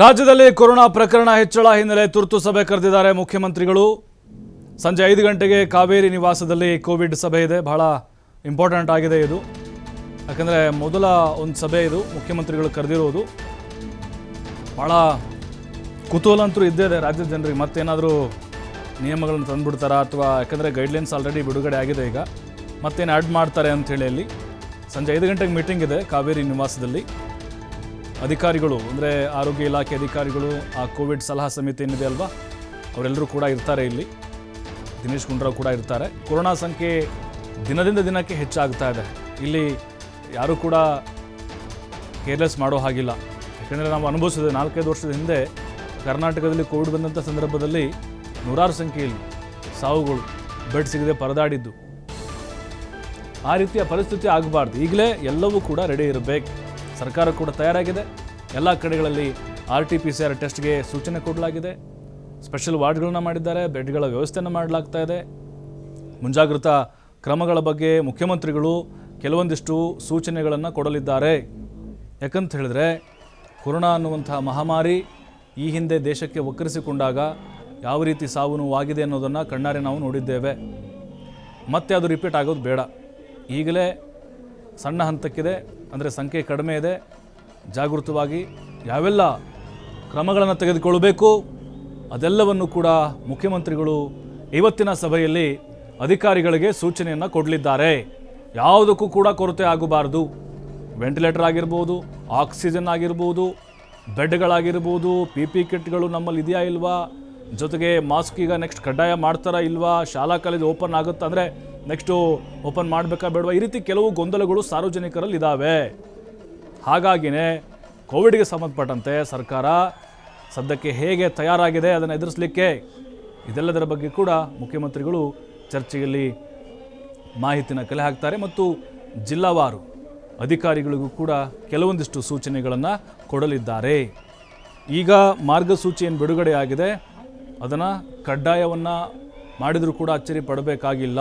ರಾಜ್ಯದಲ್ಲಿ ಕೊರೋನಾ ಪ್ರಕರಣ ಹೆಚ್ಚಳ ಹಿನ್ನೆಲೆ ತುರ್ತು ಸಭೆ ಕರೆದಿದ್ದಾರೆ ಮುಖ್ಯಮಂತ್ರಿಗಳು. ಸಂಜೆ ಐದು ಗಂಟೆಗೆ ಕಾವೇರಿ ನಿವಾಸದಲ್ಲಿ ಕೋವಿಡ್ ಸಭೆ ಇದೆ. ಬಹಳ ಇಂಪಾರ್ಟೆಂಟ್ ಆಗಿದೆ ಇದು. ಯಾಕಂದರೆ ಮೊದಲ ಒಂದು ಸಭೆ ಇದು, ಮುಖ್ಯಮಂತ್ರಿಗಳು ಕರೆದಿರೋದು. ಭಾಳ ಕುತೂಹಲ ಅಂತೂ ಇದ್ದೇ ಇದೆ ರಾಜ್ಯದ ಜನರಿಗೆ. ಮತ್ತೇನಾದರೂ ನಿಯಮಗಳನ್ನು ತಂದುಬಿಡ್ತಾರಾ ಅಥವಾ ಯಾಕಂದರೆ ಗೈಡ್ಲೈನ್ಸ್ ಆಲ್ರೆಡಿ ಬಿಡುಗಡೆ ಆಗಿದೆ ಈಗ. ಮತ್ತೇನು ಆ್ಯಡ್ ಮಾಡ್ತಾರೆ ಅಂಥೇಳಿ ಅಲ್ಲಿ. ಸಂಜೆ ಐದು ಗಂಟೆಗೆ ಮೀಟಿಂಗ್ ಇದೆ ಕಾವೇರಿ ನಿವಾಸದಲ್ಲಿ. ಅಧಿಕಾರಿಗಳು, ಅಂದರೆ ಆರೋಗ್ಯ ಇಲಾಖೆ ಅಧಿಕಾರಿಗಳು, ಆ ಕೋವಿಡ್ ಸಲಹಾ ಸಮಿತಿ ಏನಿದೆ ಅಲ್ವಾ, ಅವರೆಲ್ಲರೂ ಕೂಡ ಇರ್ತಾರೆ ಇಲ್ಲಿ. ದಿನೇಶ್ ಗುಂಡ್ರಾವ್ ಕೂಡ ಇರ್ತಾರೆ. ಕೊರೋನಾ ಸಂಖ್ಯೆ ದಿನದಿಂದ ದಿನಕ್ಕೆ ಹೆಚ್ಚಾಗ್ತಾ ಇದೆ. ಇಲ್ಲಿ ಯಾರೂ ಕೂಡ ಕೇರ್ಲೆಸ್ ಮಾಡೋ ಹಾಗಿಲ್ಲ. ಯಾಕೆಂದರೆ ನಾವು ಅನುಭವಿಸಿದೆ ನಾಲ್ಕೈದು ವರ್ಷದ ಹಿಂದೆ ಕರ್ನಾಟಕದಲ್ಲಿ ಕೋವಿಡ್ ಬಂದಂಥ ಸಂದರ್ಭದಲ್ಲಿ ನೂರಾರು ಸಂಖ್ಯೆಯಲ್ಲಿ ಸಾವುಗಳು, ಬೆಡ್ ಸಿಗದೆ ಪರದಾಡಿದ್ದು. ಆ ರೀತಿಯ ಪರಿಸ್ಥಿತಿ ಆಗಬಾರ್ದು. ಈಗಲೇ ಎಲ್ಲವೂ ಕೂಡ ರೆಡಿ ಇರಬೇಕು. ಸರ್ಕಾರ ಕೂಡ ತಯಾರಾಗಿದೆ. ಎಲ್ಲ ಕಡೆಗಳಲ್ಲಿ R T P C R ಟೆಸ್ಟ್ಗೆ ಸೂಚನೆ ಕೊಡಲಾಗಿದೆ. ಸ್ಪೆಷಲ್ ವಾರ್ಡ್ಗಳನ್ನ ಮಾಡಿದ್ದಾರೆ, ಬೆಡ್ಗಳ ವ್ಯವಸ್ಥೆಯನ್ನು ಮಾಡಲಾಗ್ತಾ ಇದೆ. ಮುಂಜಾಗ್ರತಾ ಕ್ರಮಗಳ ಬಗ್ಗೆ ಮುಖ್ಯಮಂತ್ರಿಗಳು ಕೆಲವೊಂದಿಷ್ಟು ಸೂಚನೆಗಳನ್ನು ಕೊಡಲಿದ್ದಾರೆ. ಯಾಕಂತ ಹೇಳಿದ್ರೆ, ಕೊರೋನಾ ಅನ್ನುವಂತಹ ಮಹಾಮಾರಿ ಈ ಹಿಂದೆ ದೇಶಕ್ಕೆ ಒಕ್ಕರಿಸಿಕೊಂಡಾಗ ಯಾವ ರೀತಿ ಸಾವು ನೋವಾಗಿದೆ ಅನ್ನೋದನ್ನು ಕಣ್ಣಾರೆ ನಾವು ನೋಡಿದ್ದೇವೆ. ಮತ್ತೆ ಅದು ರಿಪೀಟ್ ಆಗೋದು ಬೇಡ. ಈಗಲೇ ಸಣ್ಣ ಹಂತಕ್ಕಿದೆ, ಅಂದರೆ ಸಂಖ್ಯೆ ಕಡಿಮೆ ಇದೆ. ಜಾಗೃತವಾಗಿ ಯಾವೆಲ್ಲ ಕ್ರಮಗಳನ್ನು ತೆಗೆದುಕೊಳ್ಳಬೇಕು, ಅದೆಲ್ಲವನ್ನು ಕೂಡ ಮುಖ್ಯಮಂತ್ರಿಗಳು ಇವತ್ತಿನ ಸಭೆಯಲ್ಲಿ ಅಧಿಕಾರಿಗಳಿಗೆ ಸೂಚನೆಯನ್ನು ಕೊಡಲಿದ್ದಾರೆ. ಯಾವುದಕ್ಕೂ ಕೂಡ ಕೊರತೆ ಆಗಬಾರ್ದು. ವೆಂಟಿಲೇಟರ್ ಆಗಿರ್ಬೋದು, ಆಕ್ಸಿಜನ್ ಆಗಿರ್ಬೋದು, ಬೆಡ್ಗಳಾಗಿರ್ಬೋದು, ಪಿ ಪಿ ಕಿಟ್ಗಳು ನಮ್ಮಲ್ಲಿ ಇದೆಯಾ ಇಲ್ವಾ? ಜೊತೆಗೆ ಮಾಸ್ಕ್ ಈಗ ನೆಕ್ಸ್ಟ್ ಕಡ್ಡಾಯ ಮಾಡ್ತಾರಾ ಇಲ್ವಾ? ಶಾಲಾ ಕಾಲೇಜ್ ಓಪನ್ ಆಗುತ್ತಾ? ಅಂದರೆ ನೆಕ್ಸ್ಟು ಓಪನ್ ಮಾಡಬೇಕಾ ಬೇಡವಾ? ಈ ರೀತಿ ಕೆಲವು ಗೊಂದಲಗಳು ಸಾರ್ವಜನಿಕರಲ್ಲಿ ಇದ್ದಾವೆ ಹಾಗಾಗಿನೇ ಕೋವಿಡ್ಗೆ ಸಂಬಂಧಪಟ್ಟಂತೆ ಸರ್ಕಾರ ಸದ್ಯಕ್ಕೆ ಹೇಗೆ ತಯಾರಾಗಿದೆ ಅದನ್ನು ಎದುರಿಸಲಿಕ್ಕೆ ಇದೆಲ್ಲದರ ಬಗ್ಗೆ ಕೂಡ ಮುಖ್ಯಮಂತ್ರಿಗಳು ಚರ್ಚೆಯಲ್ಲಿ ಮಾಹಿತಿನ ಕಲೆ ಹಾಕ್ತಾರೆ ಮತ್ತು ಜಿಲ್ಲಾವಾರು ಅಧಿಕಾರಿಗಳಿಗೂ ಕೂಡ ಕೆಲವೊಂದಿಷ್ಟು ಸೂಚನೆಗಳನ್ನು ಕೊಡಲಿದ್ದಾರೆ. ಈಗ ಮಾರ್ಗಸೂಚಿ ಏನು ಬಿಡುಗಡೆ ಆಗಿದೆ ಅದನ್ನು ಕಡ್ಡಾಯವನ್ನು ಮಾಡಿದರೂ ಕೂಡ ಅಚ್ಚರಿ ಪಡಬೇಕಾಗಿಲ್ಲ.